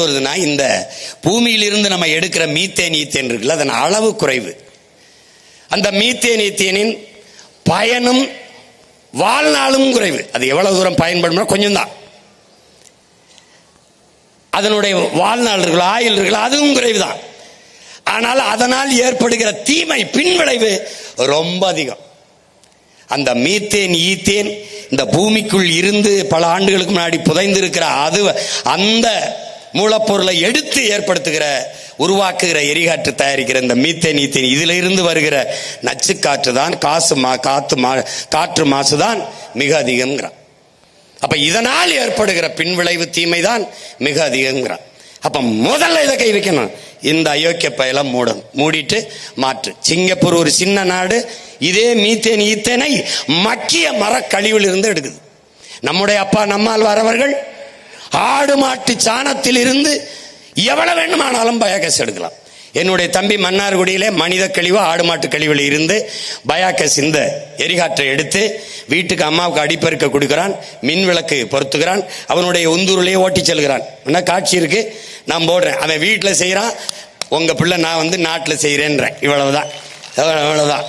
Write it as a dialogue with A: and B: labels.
A: வருதுன்னா இந்த பூமியிலிருந்து நம்ம எடுக்கிற மீத்தேன் ஈத்தேன் இருக்குல்ல அதன் அளவு குறைவு. அந்த மீத்தேன் ஈத்தேனின் பயனும் வாழ்நாளும் குறைவு. அது எவ்வளவு தூரம் பயன்படும் கொஞ்சம் தான் அதனுடைய வாழ்நாள் இருக்குல்ல ஆயுள் இருக்குல்ல அதுவும் குறைவு தான் ஆனால் அதனால் ஏற்படுகிற தீமை பின்விளைவு ரொம்ப அதிகம். அந்த மீத்தேன் ஈத்தேன் இந்த பூமிக்குள் இருந்து பல ஆண்டுகளுக்கு முன்னாடி புதைந்திருக்கிற அது அந்த மூலப்பொருளை எடுத்து ஏற்படுத்துகிற உருவாக்குகிற எரிகாற்று தயாரிக்கிற இந்த மீத்தேன் ஈத்தேன் இதுல இருந்து வருகிற நச்சு காற்று தான் காசு மா காத்து மா காற்று மாசு தான் மிக அதிகங்கிறான் அப்ப இதனால் ஏற்படுகிற பின்விளைவு தீமை தான் மிக அதிகங்கிறான் அப்ப முதல்ல இதை கை வைக்கணும். இந்த அயோக்கிய பயலம் மூடும் மூடிட்டு மாற்று. சிங்கப்பூர் ஒரு சின்ன நாடு இதே மீத்தேன் ஈத்தேனை மக்கிய மரக்கழிவில் இருந்து எடுக்குது. நம்முடைய அப்பா நம்மால் வரவர்கள் ஆடு மாட்டு சாணத்தில் இருந்து எவ்வளவு வேண்டுமானாலும் பயோகேஸ் எடுக்கலாம். என்னுடைய தம்பி மன்னார்குடியிலே மனித கழிவு ஆடு மாட்டு கழிவில் இருந்து பயாக்கஸ் இந்த எரிகாற்றை எடுத்து வீட்டுக்கு அம்மாவுக்கு அடிப்பெருக்க கொடுக்கிறான் மின் விளக்கு பொருத்துகிறான் அவனுடைய உந்தூரிலேயே ஓட்டி செல்கிறான். என்ன காட்சி இருக்கு? நான் போடுறேன். அவன் வீட்டில் செய்கிறான் உங்க பிள்ளை நான் வந்து நாட்டில் செய்கிறேன்றேன் இவ்வளவுதான். இவ்வளவுதான்